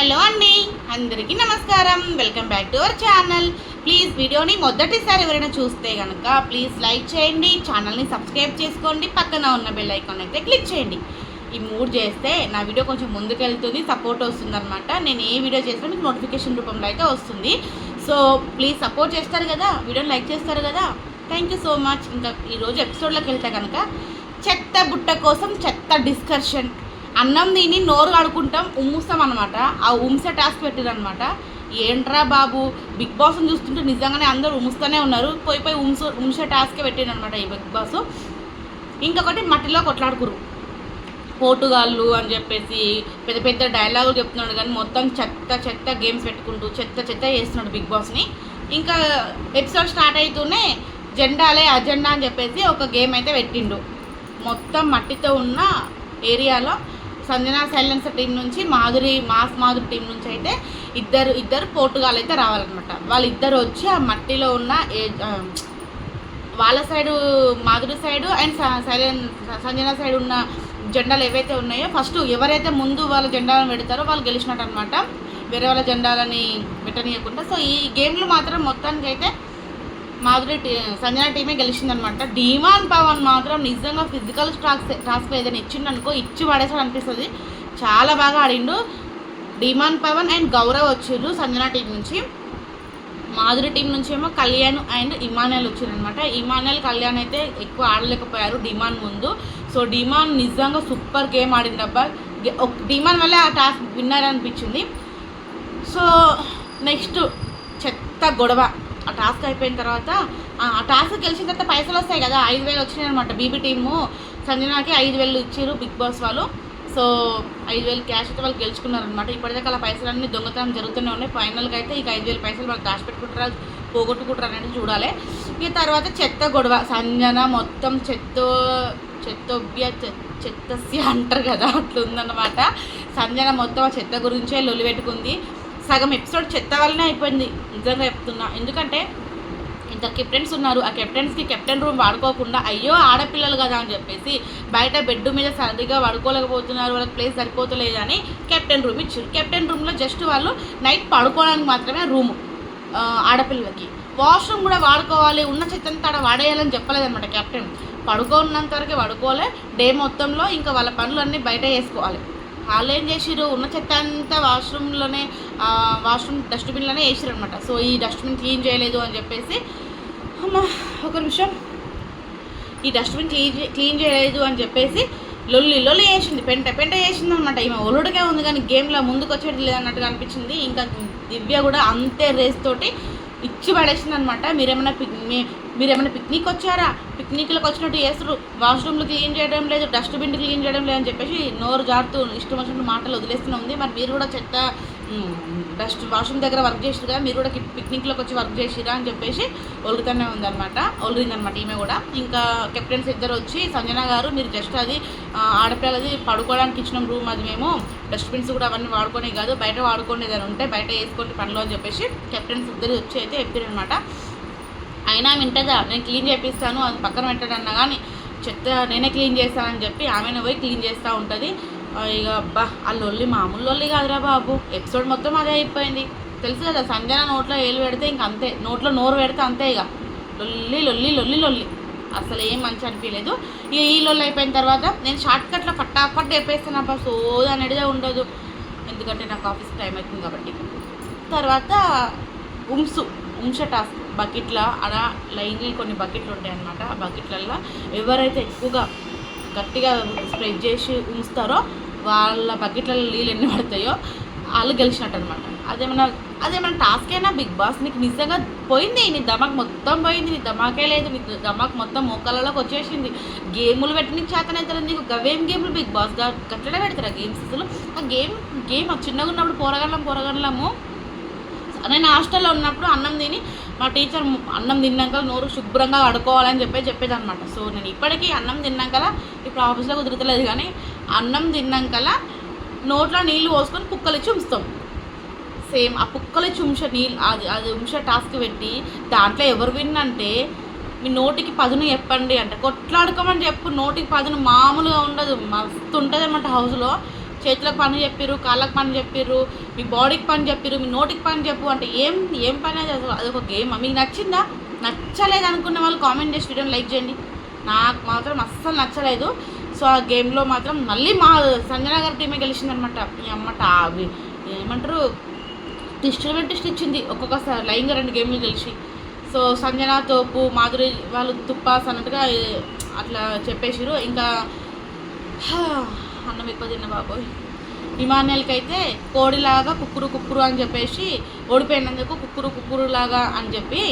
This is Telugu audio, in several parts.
హలో అండి. అందరికీ నమస్కారం. Welcome back to our channel. Please వీడియోని మొదటిసారి ఎవరైనా చూస్తే కనుక ప్లీజ్ లైక్ చేయండి ఛానల్ని సబ్స్క్రైబ్ చేసుకోండి పక్కన ఉన్న బెల్ ఐకాన్ అయితే క్లిక్ చేయండి. ఈ మూడు చేస్తే నా వీడియో కొంచెం ముందుకెళ్తుంది సపోర్ట్ వస్తుందన్నమాట. నేను ఏ వీడియో చేసినా మీకు నోటిఫికేషన్ రూపంలో అయితే వస్తుంది. సో ప్లీజ్ సపోర్ట్ చేస్తారు కదా వీడియోని లైక్ చేస్తారు కదా. Thank you so much. ఇంకా ఈరోజు ఎపిసోడ్లోకి వెళ్తే కనుక చెత్త బుట్ట కోసం చెత్త డిస్కషన్ అన్నం తిని నోరు కడుకుంటాం ఉమ్ముస్తాం అనమాట ఆ ఉమ్సే టాస్క్ పెట్టిరనమాట ఏంట్రా బాబు? బిగ్ బాస్ని చూస్తుంటే నిజంగానే అందరూ ఉమ్ముస్తూనే ఉన్నారు. పోయి పోయి ఉమ్స ఉమ్సే టాస్కే పెట్టిరనమాట ఈ బిగ్ బాస్. ఇంకొకటి మట్టిలో కొట్లాడుకురు పోటుగాళ్ళు అని చెప్పేసి పెద్ద పెద్ద డైలాగులు చెప్తున్నాడు కానీ మొత్తం చెత్త చెత్త గేమ్స్ పెట్టుకుంటూ చెత్త చెత్త చేస్తున్నాడు బిగ్ బాస్ని ఇంకా ఎపిసోడ్ స్టార్ట్ అవుతూనే జెండాలే అజెండా అని చెప్పేసి ఒక గేమ్ అయితే పెట్టిండు. మొత్తం మట్టితో ఉన్న ఏరియాలో సంజన సైలెన్సర్ టీం నుంచి మాధురి మాస్ మాధురి టీం నుంచి అయితే ఇద్దరు ఇద్దరు పోర్టుగాల్ అయితే రావాలన్నమాట. వాళ్ళిద్దరు వచ్చి ఆ మట్టిలో ఉన్న ఏ- వాళ్ళ సైడు మాధురి సైడు అండ్ సైలెన్ సంజన సైడ్ ఉన్న జెండాలు ఏవైతే ఉన్నాయో ఫస్ట్ ఎవరైతే ముందు వాళ్ళ జెండాలను పెడతారో వాళ్ళు గెలిచినట్టు అనమాట వేరే వాళ్ళ జెండాలని పెట్టనీయకుండా. సో ఈ గేమ్లు మాత్రం మొత్తానికి అయితే మాధురి టీ సంజన టీమే గెలిచిందనమాట. డిమాన్ పవన్ మాత్రం నిజంగా ఫిజికల్ టాస్క్ టాస్క్ ఏదైనా ఇచ్చిండనుకో ఇచ్చి పడేసాడు అనిపిస్తుంది చాలా బాగా ఆడిండు. డిమాన్ పవన్ అండ్ గౌరవ్ వచ్చిర్రు సంజన టీం నుంచి. మాధురి టీం నుంచి ఏమో కళ్యాణ్ అండ్ ఇమానుయల్ వచ్చిరనమాట ఇమానుయల్ కళ్యాణ్ అయితే ఎక్కువ ఆడలేకపోయారు డిమాన్ ముందు. సో డిమాన్ నిజంగా సూపర్ గేమ్ ఆడింది అబ్బా ఒక- డిమాన్ వల్ల ఆ టాస్క్ విన్నర్ అనిపించింది. సో నెక్స్ట్ చెత్త గొడవ. ఆ టాస్క్ అయిపోయిన తర్వాత ఆ టాస్క్ గెలిచిన తర్వాత పైసలు వస్తాయి కదా ఐదు వేలు వచ్చినాయి అనమాట బీబీ టీము సంజనాకి ఐదు వేలు ఇచ్చారు బిగ్ బాస్ వాళ్ళు. సో ఐదు వేలు క్యాష్ అయితే వాళ్ళు గెలుచుకున్నారనమాట ఇప్పటిదాకా అలా పైసలన్నీ దొంగతనం జరుగుతూనే ఉన్నాయి. ఫైనల్గా అయితే ఇక ఐదు వేలు పైసలు వాళ్ళు దాచిపెట్టుకుంటారా పోగొట్టుకుంటారు అనేది చూడాలి. ఇక తర్వాత చెత్త గొడవ. సంజన మొత్తం చెత్త చెత్తొబ్బియ చెత్తస్య అంటారు కదా అట్లుందనమాట సంజన మొత్తం ఆ చెత్త గురించే లొల్లి పెట్టుకుంది. సగం ఎపిసోడ్ చెత్త వల్లనే అయిపోయింది. నిజంగా చెప్తున్నా. ఎందుకంటే ఇంత కెప్టెన్స్ ఉన్నారు. ఆ కెప్టెన్స్కి కెప్టెన్ రూమ్ వాడుకోకుండా అయ్యో ఆడపిల్లలు కదా అని చెప్పేసి బయట బెడ్ మీద సరిగ్గా పడుకోలేకపోతున్నారు. వాళ్ళకి ప్లేస్ సరిపోతలేదు అని కెప్టెన్ రూమ్ ఇచ్చారు కెప్టెన్ రూమ్లో జస్ట్ వాళ్ళు నైట్ పడుకోవడానికి మాత్రమే రూము ఆడపిల్లలకి. వాష్రూమ్ కూడా వాడుకోవాలి. ఉన్న చెత్తంతా ఆడ వాడేయాలని చెప్పలేదన్నమాట కెప్టెన్ పడుకోన్నంత వరకే పడుకోలే. డే మొత్తంలో ఇంకా వాళ్ళ పనులు అన్నీ బయట వేసుకోవాలి వాళ్ళు ఏం చేసిరు ఉన్న చెత్త అంతా వాష్రూమ్లోనే వాష్రూమ్ డస్ట్బిన్లోనే వేసిరు అనమాట సో ఈ డస్ట్బిన్ క్లీన్ చేయలేదు అని చెప్పేసి అమ్మా ఒక నిమిషం. ఈ డస్ట్బిన్ క్లీన్ క్లీన్ చేయలేదు అని చెప్పేసి లొల్లి లొల్లి వేసింది పెంట పెంట వేసింది అనమాట ఈమె ఒలుడుగా ఉంది కానీ గేమ్లో ముందుకు వచ్చేది లేదన్నట్టుగా అనిపించింది. ఇంకా దివ్య కూడా అంతే రేస్ తోటి ఇచ్చి పడేసింది అనమాట మీరేమైనా మీరు ఏమైనా పిక్నిక్ వచ్చారా పిక్నిక్లకు వచ్చినట్టు చేస్తారు వాష్రూమ్లు క్లీన్ చేయడం లేదు డస్ట్బిన్ క్లీన్ చేయడం లేదు అని చెప్పేసి నోరు జారుతూ ఇష్టం వచ్చినట్టు మాటలు వదిలేస్తూనే ఉంది. మరి మీరు కూడా చెత్త డస్ట్ వాష్రూమ్ దగ్గర వర్క్ చేసిరుగా మీరు కూడా పిక్నిక్లోకి వచ్చి వర్క్ చేసిరా అని చెప్పేసి ఒలుగుతూనే ఉందన్నమాట. ఒలిగిందనమాట ఈమె కూడా. ఇంకా కెప్టెన్స్ ఇద్దరు వచ్చి సంజన గారు మీరు జస్ట్ అది ఆడపిల్లది పడుకోవడానికి ఇచ్చిన రూమ్ అది మేము. డస్ట్బిన్స్ కూడా అవన్నీ వాడుకునే కాదు బయట వాడుకునేది ఉంటే బయట వేసుకోండి పనులు అని చెప్పేసి కెప్టెన్స్ ఇద్దరు వచ్చి అయితే చెప్పారనమాట అయినా వింటదా నేను క్లీన్ చేపిస్తాను అది పక్కన పెట్టడన్నా కానీ చెత్త నేనే క్లీన్ చేస్తానని చెప్పి ఆమెను పోయి క్లీన్ చేస్తూ ఉంటుంది. ఇక అబ్బా ఆ లొల్లి మామూలు లొల్లి కాదురా బాబు. ఎపిసోడ్ మొత్తం అదే అయిపోయింది. తెలుసు కదా సంజన నోట్లో ఏలు పెడితే ఇంక అంతే. నోట్లో నోరు పెడితే అంతే ఇక. లొల్లి లొల్లి లొల్లి లొల్లి. అసలు ఏం మంచి అనిపించలేదు ఇక ఈ లొల్లి అయిపోయిన తర్వాత నేను షార్ట్ కట్లో ఫటాఫట్ చెప్పేస్తాను అబ్బా సోది అనేదే ఉండదు. ఎందుకంటే నాకు ఆఫీస్ టైం అవుతుంది కాబట్టి. తర్వాత ఉంసు ఉంస టాస్క్. బకెట్ల అలా లైన్లీ కొన్ని బకెట్లు ఉంటాయి అన్నమాట. ఆ బకెట్లల్లో ఎవరైతే ఎక్కువగా గట్టిగా స్ప్రెడ్ చేసి ఉంచుతారో వాళ్ళ బకెట్లలో నీళ్ళు ఎన్ని పడతాయో వాళ్ళు గెలిచినట్టు అనమాట అదేమన్నా అదేమన్నా టాస్క్ అయినా బిగ్ బాస్ నీకు నిజంగా పోయింది? నీ దమాక్ మొత్తం పోయింది. నీ దమాకే లేదు. నీ దమాక్ మొత్తం మోకాళ్ళలోకి వచ్చేసింది. గేములు పెట్టి నీకు చేతనైతే నీకు గవేం గేములు బిగ్ బాస్ గట్లనే పెడతారు? ఆ గేమ్స్ అసలు? ఆ గేమ్ గేమ్ చిన్నగా ఉన్నప్పుడు పోరగలం పోరగలము నేను హాస్టల్లో ఉన్నప్పుడు అన్నం తిని మా టీచర్ అన్నం తిన్నాక నోరు శుభ్రంగా కడుక్కోవాలని చెప్పి చెప్పేది అనమాట సో నేను ఇప్పటికీ అన్నం తిన్నాకల ఇప్పుడు ఆఫీస్లో కుదురుతలేదు కానీ అన్నం తిన్నాకల నోట్లో నీళ్ళు పోసుకొని కుక్కలు ఇచ్చి ఉంచుతాం. సేమ్ ఆ కుక్కలు చుంచే నీళ్ళు అది అది ఉంచ టాస్క్ పెట్టి దాంట్లో ఎవరు విన్నంటే మీ నోటికి పదును చెప్పండి అంటే కొట్లాడుకోమని చెప్పు. నోటికి పదును మామూలుగా ఉండదు. మస్తు ఉంటుంది అనమాట హౌస్లో. చేతులకు పని చెప్పిర్రు కాళ్ళకు పని చెప్పిర్రు మీ బాడీకి పని చెప్పిర్రు మీ నోటికి పని చెప్పు అంటే ఏం ఏం పని అది? ఒక అదొక గేమ్? మీకు నచ్చిందా? నచ్చలేదు అనుకున్న వాళ్ళు కామెంట్ చేసి వీడియోని లైక్ చేయండి. నాకు మాత్రం అస్సలు నచ్చలేదు. సో ఆ గేమ్లో మాత్రం మళ్ళీ మా సంజన గారి టీమే గెలిచిందనమాట. మీ అమ్మట అవి ఏమంటారు? టిస్టులు పెట్టి ఇచ్చింది. ఒక్కొక్కసారి లైన్గా రెండు గేమ్లు గెలిచి. సో సంజన తోపు మాధురి వాళ్ళు తుప్పాస్ అన్నట్టుగా అట్లా చెప్పేసిరు ఇంకా అన్నం ఎక్కువ తిన్న బాబోయ్. ఇమాన్యుల్కి అయితే కోడిలాగా కుక్కురు కుక్కురు అని చెప్పేసి ఓడిపోయినందుకు కుక్కురు కుక్కురు లాగా అని చెప్పి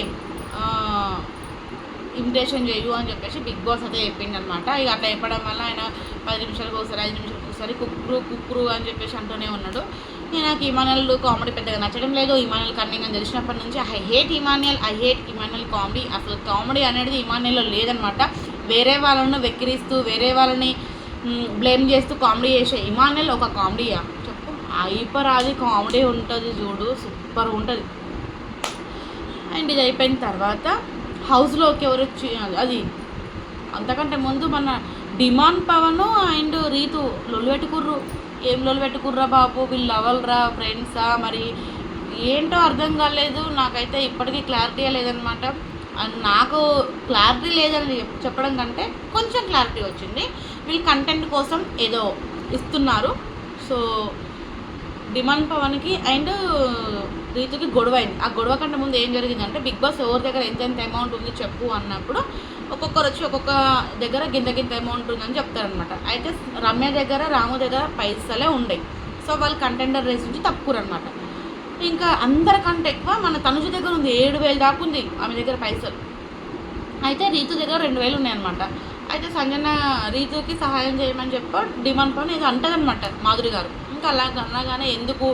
ఇమిటేషన్ చేయు అని చెప్పేసి బిగ్ బాస్ అయితే చెప్పిండనమాట ఇక అట్లా చెప్పడం వల్ల ఆయన పది నిమిషాలకు ఒకసారి ఐదు నిమిషాలకు ఒకసారి కుక్కురు కుక్కురు అని చెప్పేసి అంటూనే ఉన్నాడు. నేను నాకు ఇమానుయల్ కామెడీ పెద్దగా నచ్చడం లేదు. ఇమానుయల్ కన్నింగ్ అని తెలిసినప్పటి నుంచి I hate Emmanuel I hate Emmanuel comedy. అసలు కామెడీ అనేది ఇమానుయల్లో లేదనమాట వేరే వాళ్ళను వెక్కిరిస్తూ వేరే వాళ్ళని బ్లేమ్ చేస్తూ కామెడీ చేసే. ఇమానుయల్ ఒక కామెడీయా చెప్పు. హైపర్ అది కామెడీ ఉంటుంది చూడు సూపర్ ఉంటుంది. అండ్ ఇది అయిపోయిన తర్వాత హౌస్లోకి ఎవరు వచ్చి అది అంతకంటే ముందు మన డిమాండ్ పవను అండ్ రీతు లొల్లు పెట్టుకుర్రు ఏం లొల్లు పెట్టుకుర్రా బాబు? వీళ్ళు లవల్రా ఫ్రెండ్సా మరి ఏంటో అర్థం కాలేదు. నాకైతే ఇప్పటికీ క్లారిటీ లేదనమాట నాకు క్లారిటీ లేదని చెప్- చెప్పడం కంటే కొంచెం క్లారిటీ వచ్చింది. వీళ్ళు కంటెంట్ కోసం ఏదో ఇస్తున్నారు. సో డిమాండ్ పవన్కి అండ్ రీతుకి గొడవ అయింది. ఆ గొడవ కంటే ముందు ఏం జరిగిందంటే బిగ్ బాస్ ఎవరి దగ్గర ఎంతెంత అమౌంట్ ఉంది చెప్పు అన్నప్పుడు ఒక్కొక్కరు వచ్చి ఒక్కొక్క దగ్గర గింత గింత అమౌంట్ ఉందని చెప్తారనమాట అయితే రమ్య దగ్గర రాము దగ్గర పైసలే ఉండేవి సో వాళ్ళు కంటెండర్ రేస్ నుంచి తప్పుకురు ఇంకా అందరికంటే ఎక్కువ మన తనుజ దగ్గర ఉంది ఏడు వేలు దాకా ఉంది ఆమె దగ్గర పైసలు. అయితే రీతు దగ్గర రెండు వేలు ఉన్నాయన్నమాట. అయితే సంజన రీతుకి సహాయం చేయమని చెప్పి డిమాండ్ పని ఇది అంటదనమాట మాధురి గారు. ఇంకా అలా అనగానే ఎందుకు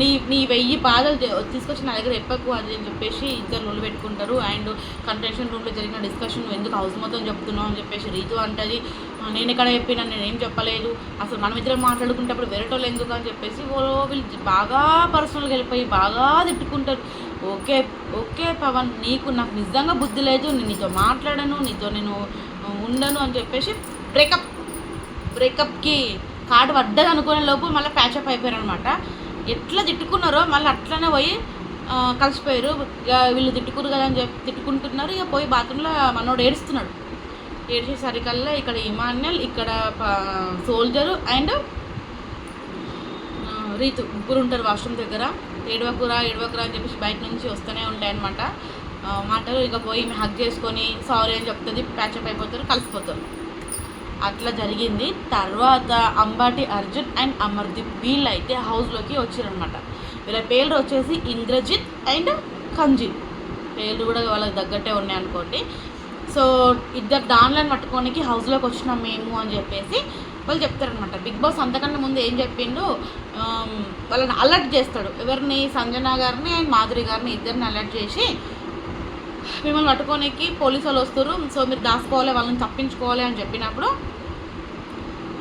నీ నీ వెయ్యి బాధలు తీసుకొచ్చి నా దగ్గర ఎప్పకు అది అని చెప్పేసి ఇద్దరు నూలు పెట్టుకుంటారు. అండ్ కంటెన్షన్ రూమ్లో జరిగిన డిస్కషన్ నువ్వు ఎందుకు హౌస్ మొత్తం చెప్తున్నావు అని చెప్పేసి రీతు అంటది. నేను ఎక్కడ చెప్పినా నేనేం చెప్పలేదు. అసలు మనం ఇద్దరం మాట్లాడుకుంటప్పుడు వేరేటోళ్ళు ఎందుకు అని చెప్పేసి ఓ వీళ్ళు బాగా పర్సనల్గా వెళ్ళిపోయి బాగా తిట్టుకుంటారు. ఓకే ఓకే పవన్ నీకు నాకు నిజంగా బుద్ధి లేదు. నేను నీతో మాట్లాడను నీతో నేను ఉండను అని చెప్పేసి బ్రేకప్ బ్రేకప్కి కార్డు పడ్డది అనుకునే లోపు మళ్ళీ ప్యాచప్ అయిపోయారు అనమాట ఎట్లా తిట్టుకున్నారో మళ్ళీ అట్లనే పోయి కలిసిపోయారు. ఇక వీళ్ళు తిట్టుకురు కదా అని చెప్పి తిట్టుకుంటున్నారు. ఇక పోయి బాత్రూంలో మనోడు ఏడుస్తున్నాడు. ఏడ్చేసరికల్లా ఇక్కడ ఇమాన్యుల్ ఇక్కడ సోల్జరు అండ్ రీతు ముగ్గురు ఉంటారు వాష్రూమ్ దగ్గర. ఏడవకురా ఏడవకురా అని చెప్పేసి బయట నుంచి వస్తూనే ఉంటాయన్నమాట. మాటలు ఇక పోయి హక్ చేసుకొని సారీ అని చెప్తుంది ప్యాచప్ అయిపోతారు కలిసిపోతారు. అట్లా జరిగింది. తర్వాత అంబాటి అర్జున్ అండ్ అమర్దీప్ వీళ్ళు అయితే హౌస్లోకి వచ్చారనమాట వీళ్ళ పేర్లు వచ్చేసి ఇంద్రజిత్ అండ్ కంజిత్ పేర్లు కూడా వాళ్ళకి తగ్గట్టే ఉన్నాయి అనుకోండి. సో ఇద్దరు దానిలను పట్టుకోనికి హౌస్లోకి వచ్చినాం మేము అని చెప్పేసి వాళ్ళు చెప్తారనమాట బిగ్ బాస్ అంతకన్నా ముందు ఏం చెప్పిండు? వాళ్ళని అలర్ట్ చేస్తాడు. ఎవరిని? సంజన గారిని అండ్ మాధురి గారిని ఇద్దరిని అలర్ట్ చేసి మిమ్మల్ని పట్టుకోనికి పోలీసు వాళ్ళు వస్తారు. సో మీరు దాచుకోవాలి వాళ్ళని తప్పించుకోవాలి అని చెప్పినప్పుడు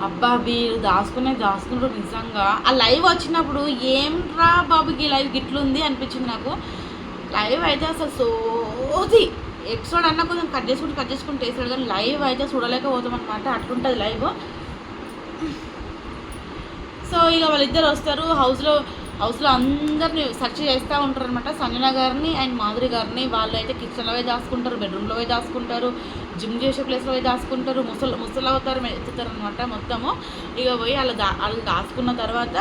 అబ్బా వీరు దాచుకునే దాచుకుంటారు నిజంగా. ఆ లైవ్ వచ్చినప్పుడు ఏం రా బాబుకి లైవ్ గిట్లుంది అనిపించింది నాకు. లైవ్ అయితే అసలు సోది. ఎపిసోడ్ అన్నా కొంచెం కట్ చేసుకుంటే కట్ చేసుకుంటే వేసాడు కానీ లైవ్ అయితే చూడలేకపోతాం అనమాట అట్లుంటుంది లైవ్ సో ఇక వాళ్ళిద్దరు వస్తారు. హౌస్లో హౌస్లో అందరిని సెర్చ్ చేస్తూ ఉంటారు అనమాట సంజన గారిని అండ్ మాధురి గారిని. వాళ్ళు అయితే కిచెన్లో పోయి దాచుకుంటారు బెడ్రూమ్లో పోయి దాచుకుంటారు జిమ్ చేసే ప్లేస్లో పోయి దాచుకుంటారు ముసలు ముసలు అవుతారు ఎత్తుతారు అనమాట మొత్తము. ఇక పోయి వాళ్ళు దా వాళ్ళు దాచుకున్న తర్వాత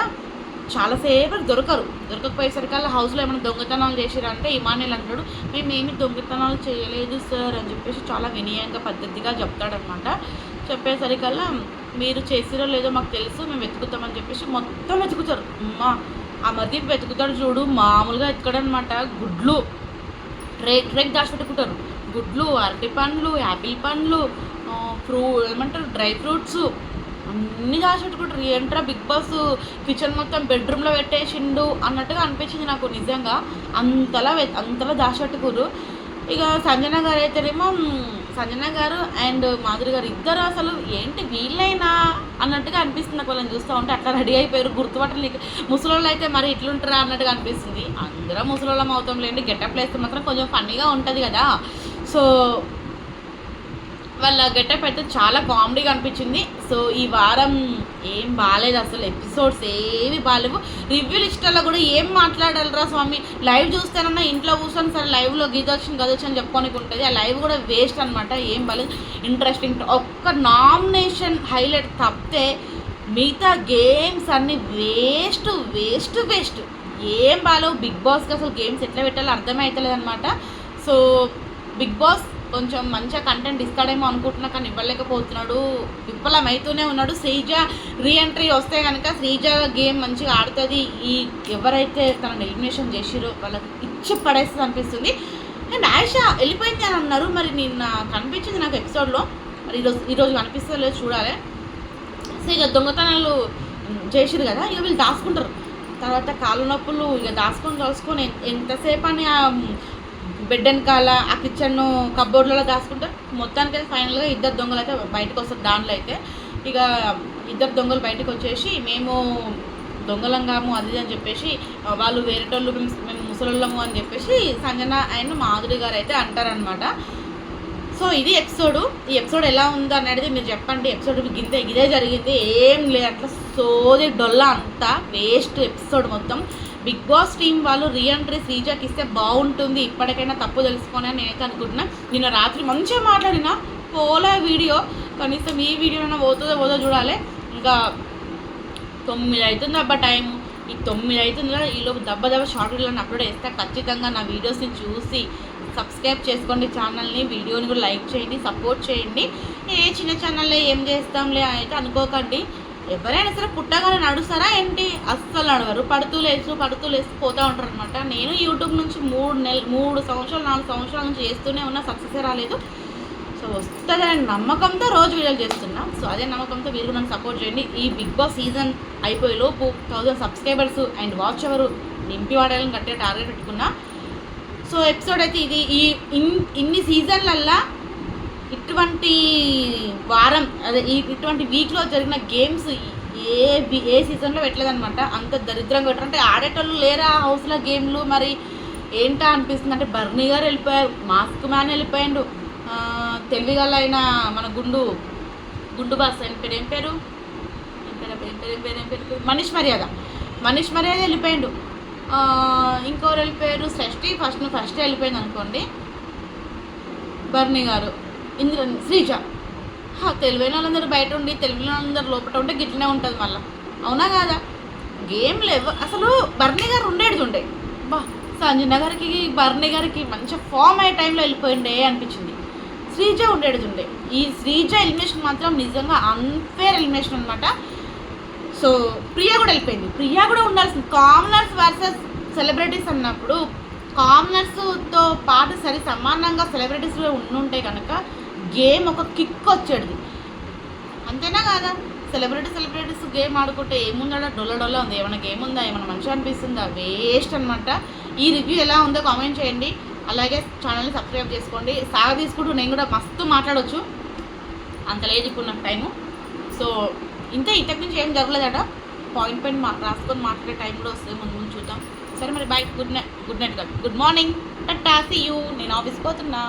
చాలాసేపు దొరకరు. దొరకకపోయేసరికల్లా హౌస్లో ఏమైనా దొంగతనాలు చేసిరంటే ఇమానేల్ అంటాడు మేము ఏమి దొంగతనాలు చేయలేదు సార్ అని చెప్పేసి చాలా వినయంగా పద్ధతిగా చెప్తాడనమాట చెప్పేసరికల్లా మీరు చేసిరో లేదో మాకు తెలుసు మేము వెతుకుతామని చెప్పేసి మొత్తం వెతుకుతారు. అమ్మా ఆ మధ్య వెతుకుతాడు చూడు మామూలుగా ఎత్తుకడనమాట గుడ్లు ట్రే ట్రేక్ దాచిపెట్టుకుంటారు గుడ్లు అరటి పండ్లు యాపిల్ పండ్లు ఫ్రూ ఏమంటారు డ్రై ఫ్రూట్స్ అన్నీ దాచిపెట్టుకుంటారు ఏంట్రా బిగ్ బాస్ కిచెన్ మొత్తం బెడ్రూమ్లో పెట్టేసిండు అన్నట్టుగా అనిపించింది నాకు నిజంగా. అంతలా వె- అంతలా దాచిపెట్టుకురు ఇక సంజన గారు అయితేనేమో సంజన గారు అండ్ మాధురి గారు ఇద్దరు అసలు ఏంటి వీళ్ళైనా అన్నట్టుగా అనిపిస్తుంది నాకు వాళ్ళని చూస్తూ ఉంటే. అట్లా రెడీ అయిపోయారు గుర్తుపట్టలేక ముసలోళ్ళు అయితే మరి ఇట్లుంటారా అన్నట్టుగా అనిపిస్తుంది. అందరం ముసలోళ్ళం అవుతాం లేండి గెటప్ వేస్తే మాత్రం కొంచెం ఫన్నీగా ఉంటుంది కదా. సో వాళ్ళ గెటప్ అయితే చాలా కామెడీగా అనిపించింది. సో ఈ వారం ఏం బాగాలేదు అసలు. ఎపిసోడ్స్ ఏవి బాగాలేవు రివ్యూ లిస్టుల్లో కూడా ఏం మాట్లాడాలరా స్వామి? లైవ్ చూస్తానన్నా ఇంట్లో కూర్చొని సరే లైవ్లో గీతొచ్చింది గదొచ్చి అని చెప్పుకోనికి ఉంటుంది. ఆ లైవ్ కూడా వేస్ట్ అనమాట ఏం బాగాలేదు ఇంట్రెస్టింగ్ ఒక్క నామినేషన్ హైలైట్ తప్పితే మిగతా గేమ్స్ అన్నీ వేస్ట్ వేస్ట్ వేస్ట్ ఏం బాగాలేవు బిగ్ బాస్కి అసలు గేమ్స్ ఎట్లా పెట్టాలో అర్థమవుతలేదు అనమాట సో బిగ్ బాస్ కొంచెం మంచిగా కంటెంట్ ఇస్తాడేమో అనుకుంటున్నా కానీ ఇవ్వలేకపోతున్నాడు. విఫలమైతూనే ఉన్నాడు. శ్రీజ రీఎంట్రీ వస్తే కనుక శ్రీజ గేమ్ మంచిగా ఆడుతుంది. ఈ ఎవరైతే తనని ఎలిమినేషన్ చేసిరో వాళ్ళకి ఇచ్చి పడేస్తుంది అనిపిస్తుంది. అండ్ ఆయిషా వెళ్ళిపోయింది అని అన్నారు. మరి నిన్న కనిపించింది నాకు ఎపిసోడ్లో మరి ఈరోజు ఈరోజు కనిపిస్తలేదు చూడాలి. సో ఇక దొంగతనాలు చేసిరు కదా. ఇక వీళ్ళు దాచుకుంటారు. తర్వాత కాళ్ళు నొప్పులు ఇక దాచుకొని దాచుకొని ఎంతసేపు అని బెడ్ వెనకాల ఆ కిచెన్ కబోర్డ్లలో దాచుకుంటే మొత్తానికి అయితే ఫైనల్గా ఇద్దరు దొంగలు అయితే బయటకు వస్తారు దాంట్లో అయితే. ఇక ఇద్దరు దొంగలు బయటకు వచ్చేసి మేము దొంగలంగాము అది అని చెప్పేసి వాళ్ళు వేరేటోళ్ళు మేము మేము ముసలోళ్ళము అని చెప్పేసి సంజన అండ్ మాధురి గారు అయితే అంటారనమాట సో ఇది ఎపిసోడ్. ఈ ఎపిసోడ్ ఎలా ఉందో అనేది మీరు చెప్పండి. ఎపిసోడ్ గింతే ఇదే జరిగింది. ఏం లేదు. అట్లా సోది డొల్ల అంతా వేస్ట్ ఎపిసోడ్ మొత్తం. బిగ్ బాస్ టీం వాళ్ళు రీఎంట్రీ శ్రీజాకి ఇస్తే బాగుంటుంది. ఇప్పటికైనా తప్పు తెలుసుకొని అని నేనైతే అనుకుంటున్నా. నిన్న రాత్రి మంచిగా మాట్లాడిన. పోలే వీడియో. కనీసం ఈ వీడియోనైనా పోతుందో పోదో చూడాలి. ఇంకా తొమ్మిది అవుతుంది అబ్బా టైం ఈ తొమ్మిది అవుతుంది కదా ఈలోపు దెబ్బ దెబ్బ షార్ట్ వీడియోలను అప్లోడ్ చేస్తే ఖచ్చితంగా నా వీడియోస్ని చూసి సబ్స్క్రైబ్ చేసుకోండి ఛానల్ని. వీడియోని కూడా లైక్ చేయండి సపోర్ట్ చేయండి. ఏ చిన్న ఛానల్లో ఏం చేస్తాంలే అయితే అనుకోకండి. ఎవరైనా సరే పుట్టగానే నడుస్తారా ఏంటి? అస్సలు నడవరు. పడుతూ లేచు పడుతూ లేస్తూ పోతూ ఉంటారు అనమాట నేను యూట్యూబ్ నుంచి మూడు నెల మూడు సంవత్సరాలు నాలుగు సంవత్సరాల నుంచి చేస్తూనే ఉన్నా సక్సెస్ రాలేదు. సో వస్తుందనే నమ్మకంతో రోజు వీడియోలు చేస్తున్నా. సో అదే నమ్మకంతో మీరు నన్ను సపోర్ట్ చేయండి. ఈ బిగ్ బాస్ సీజన్ అయిపోయే లోపు థౌజండ్ సబ్స్క్రైబర్స్ అండ్ వాచ్ ఎవరు నింపి వాడాలని గట్టిగా టార్గెట్ పెట్టుకున్నా. సో ఎపిసోడ్ అయితే ఇది. ఈ ఇన్ ఇన్ని సీజన్లల్లా ఇటువంటి వారం అదే ఇటువంటి వీక్లో జరిగిన గేమ్స్ ఏ ఏ సీజన్లో పెట్టలేదనమాట అంత దరిద్రంగా పెట్టారు. అంటే ఆడేటోళ్ళు లేరా హౌస్లో గేమ్లు? మరి ఏంటా అనిపిస్తుంది? అంటే బర్నీ గారు వెళ్ళిపోయారు మాస్క్ మ్యాన్ వెళ్ళిపోయాడు. తెలివిగలైన తెలివిగల అయిన మన గుండు గుండు బాస్ ఆయన పేరు ఏం పేరు? ఏం పేరు? ఏం పేరు? ఏం పేరు? ఏం పేరు? మనీష్ మర్యాద. మనీష్ మర్యాద వెళ్ళిపోయాడు. ఇంకోరు వెళ్ళిపోయారు షష్టి ఫస్ట్ ఫస్ట్ వెళ్ళిపోయింది అనుకోండి బర్నీ గారు. ఇంద్ర శ్రీజ. తెలివైన వాళ్ళందరూ బయట ఉండి తెలివైన వాళ్ళందరూ లోపల ఉంటే గిట్లనే ఉంటుంది మళ్ళీ. అవునా కాదా? గేమ్ లేవు. అసలు బర్నీ గారు ఉండేది ఉండే. బా సంజన గారికి బర్నీ గారికి మంచి ఫామ్ అయ్యే టైంలో వెళ్ళిపోయిండే అనిపించింది. శ్రీజ ఉండేది ఉండే. ఈ శ్రీజ ఎలిమినేషన్ మాత్రం నిజంగా అన్ఫేర్ ఎలిమినేషన్ అనమాట సో ప్రియా కూడా వెళ్ళిపోయింది. ప్రియా కూడా ఉండాల్సింది. కామనర్స్ వర్సెస్ సెలబ్రిటీస్ అన్నప్పుడు కామనర్స్తో పాటు సరి సమానంగా సెలబ్రిటీస్ కూడా ఉండుంటే కనుక గేమ్ ఒక కిక్ వచ్చేది. అంతేనా కాదా? సెలబ్రిటీ సెలబ్రిటీస్ గేమ్ ఆడుకుంటే ఏముందా డొల్ల డొల్ల ఉంది. ఏమైనా గేమ్ ఉందా? ఏమైనా మంచిగా అనిపిస్తుందా? వేస్ట్ అనమాట ఈ రివ్యూ ఎలా ఉందో కామెంట్ చేయండి. అలాగే ఛానల్ని సబ్స్క్రైబ్ చేసుకోండి. సాగ తీసుకుంటూ నేను కూడా మస్తు మాట్లాడవచ్చు అంత లేదు ఇప్పుడు టైము. సో ఇంతే ఇంతకు నుంచి ఏం జరగలేదట. పాయింట్ పాయింట్ మా రాసుకొని మాట్లాడే టైం కూడా వస్తుంది ముందు ముందు చూద్దాం. సరే మరి bye. Good night good night good. Morning. Tata see you. నేను ఆఫీస్కి పోతున్నా.